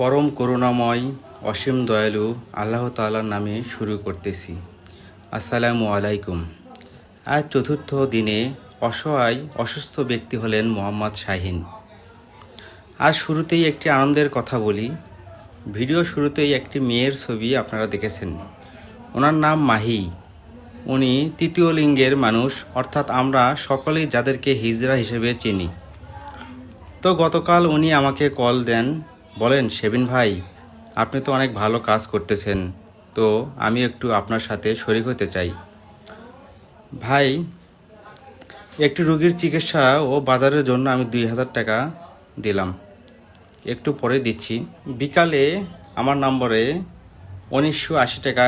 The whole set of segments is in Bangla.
পরম করুণাময়, অসীম দয়ালু আল্লাহ তাআলার নামে শুরু করতেছি। আসসালামু আলাইকুম। আজ চতুর্থ দিনে অসহায়, অসুস্থ ব্যক্তি হলেন মোহাম্মদ শাহিন। আর শুরুতেই একটি আনন্দের কথা বলি। ভিডিও শুরুতেই একটি মেয়ের ছবি আপনারা দেখেছেন। ওনার নাম মাহি। উনি তৃতীয় লিঙ্গের মানুষ, অর্থাৎ আমরা সকলেই যাদেরকে হিজড়া হিসেবে চিনি। তো গতকাল উনি আমাকে কল দেন বলেন, সেবিন ভাই, আপনি তো অনেক ভালো কাজ করতেছেন, তো আমি একটু আপনার সাথে শরিক হতে চাই। ভাই, একটি রুগীর চিকিৎসা ও বাজারের জন্য আমি দুই হাজার টাকা দিলাম। একটু পরে দিচ্ছি। বিকালে আমার নম্বরে উনিশশো আশি টাকা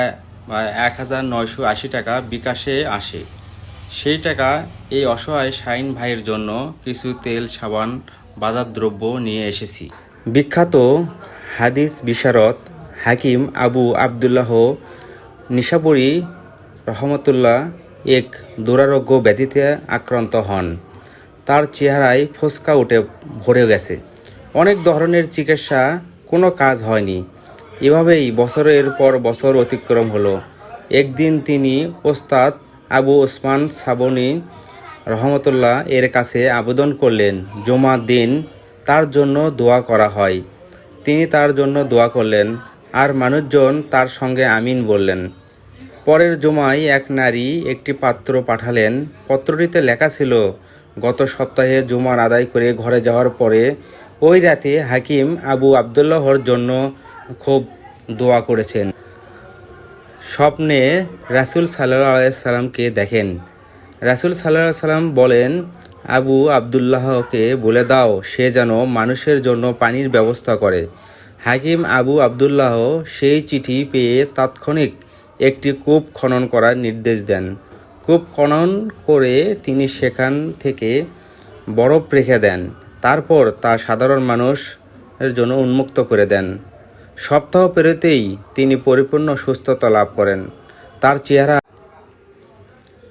বা এক হাজার নয়শো আশি টাকা বিকাশে আসে। সেই টাকা এই অসহায় শাইন ভাইয়ের জন্য কিছু তেল, সাবান বাজার দ্রব্য নিয়ে এসেছি। বিখ্যাত হাদিস বিশারদ হাকিম আবু আবদুল্লাহ নিশাবরী রহমতুল্লাহ এক দুরারোগ্য ব্যাধিতে আক্রান্ত হন। তার চেহারায় ফোসকা উঠে ভরে গেছে। অনেক ধরনের চিকিৎসা কোনো কাজ হয়নি। এভাবেই বছরের পর বছর অতিক্রম হলো। একদিন তিনি ওস্তাদ আবু ওসমান সাবনি রহমতুল্লাহ এর কাছে আবেদন করলেন, জমার দিন তার জন্য দোয়া করা হয়। তিনি তার জন্য দোয়া করলেন, আর মানুষজন তার সঙ্গে আমিন বললেন। পরের জমায় এক নারী একটি পাত্র পাঠালেন। পত্রটিতে লেখা ছিল, গত সপ্তাহে জুমার আদায় করে ঘরে যাওয়ার পরে ওই রাতে হাকিম আবু আবদুল্লাহর জন্য খুব দোয়া করেছেন। স্বপ্নে রাসুল সাল্লাহ সাল্লামকে দেখেন। রাসুল সাল্লাহ সাল্লাম বলেন আবু আবদুল্লাহকে বলে দাও, সে যেন মানুষের জন্য পানির ব্যবস্থা করে। হাকিম আবু আবদুল্লাহ সেই চিঠি পেয়ে তাৎক্ষণিক একটি কূপ খনন করার নির্দেশ দেন। কূপ খনন করে তিনি সেখান থেকে বরফ রেখে দেন, তারপর তা সাধারণ মানুষের জন্য উন্মুক্ত করে দেন। সপ্তাহ পেরোতেই তিনি পরিপূর্ণ সুস্থতা লাভ করেন। তার চেহারা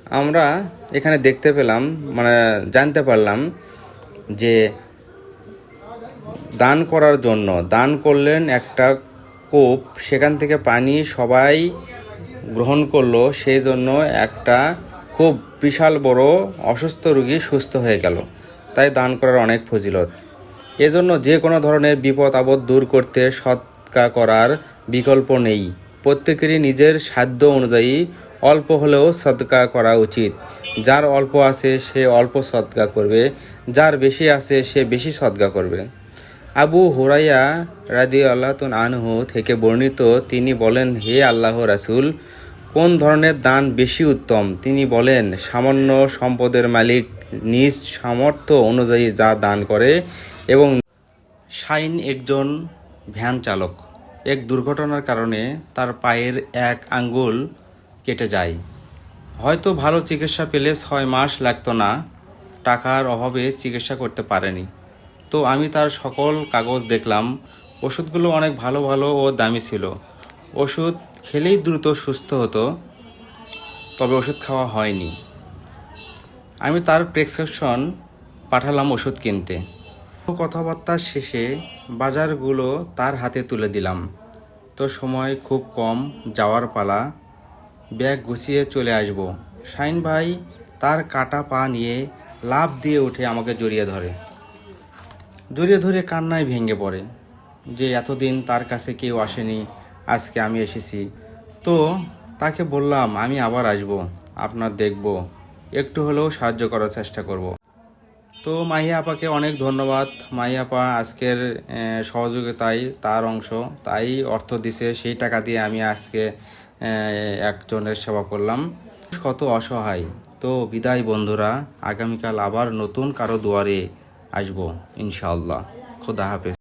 আমরা এখানে দেখতে পেলাম মানে জানতে পারলাম যে দান করার জন্য, দান করলেন একটা কূপ, সেখান থেকে পানি সবাই গ্রহণ করল, সেই জন্য একটা খুব বিশাল বড় অসুস্থ রোগী সুস্থ হয়ে গেল। তাই দান করার অনেক ফজিলত। এজন্য যে কোনো ধরনের বিপদ আপদ দূর করতে সৎকা করার বিকল্প নেই। প্রত্যেকেরই নিজের সাধ্য অনুযায়ী অল্প হলেও সৎকা করা উচিত। যার অল্প আছে, সে অল্প সৎকা করবে। যার বেশি আছে, সে বেশি সৎকা করবে। আবু হুরাইয়া রাদি আল্লাহ আনহু থেকে বর্ণিত, তিনি বলেন, হে আল্লাহ রাসূল, কোন ধরনের দান বেশি উত্তম? তিনি বলেন, সামান্য সম্পদের মালিক নিজ সামর্থ্য অনুযায়ী যা দান করে এবং শাইন একজন ভ্যান চালক। এক দুর্ঘটনার কারণে তার পায়ের এক আঙ্গুল কেটে যায়। হয়তো ভালো চিকিৎসা পেলে ছয় মাস লাগতো না, টাকার অভাবে চিকিৎসা করতে পারেনি। তো আমি তার সকল কাগজ দেখলাম, ওষুধগুলো অনেক ভালো ভালো ও দামি ছিল। ওষুধ খেলেই দ্রুত সুস্থ হতো, তবে ওষুধ খাওয়া হয়নি। আমি তার প্রেসক্রিপশন পাঠালাম ওষুধ কিনতে। কথাবার্তার শেষে বাজারগুলো তার হাতে তুলে দিলাম। তো সময় খুব কম, যাওয়ার পালা ব্যাগ গুছিয়ে চলে আসব। শাইন ভাই তার কাটা পা নিয়ে লাভ দিয়ে উঠে আমাকে জড়িয়ে ধরে। জড়িয়ে ধরে কান্নায় ভেঙে পড়ে যে এতদিন তার কাছে কেউ আসেনি, আজকে আমি এসেছি। তো তাকে বললাম, আমি আবার আসব, আপনার দেখব, একটু হলেও সাহায্য করার চেষ্টা করব। তো মাহিয়া আপাকে অনেক ধন্যবাদ। মাহিয়া আপা আজকের সহযোগিতায় তার অংশ, তাই অর্থ দিছে, সেই টাকা দিয়ে আমি আজকে একজনের সেবা করলাম। কত অসহায়। তো বিদায় বন্ধুরা, আগামীকাল আবার নতুন কারও দুয়ারে আসব, ইনশাআল্লাহ। খোদা হাফেজ।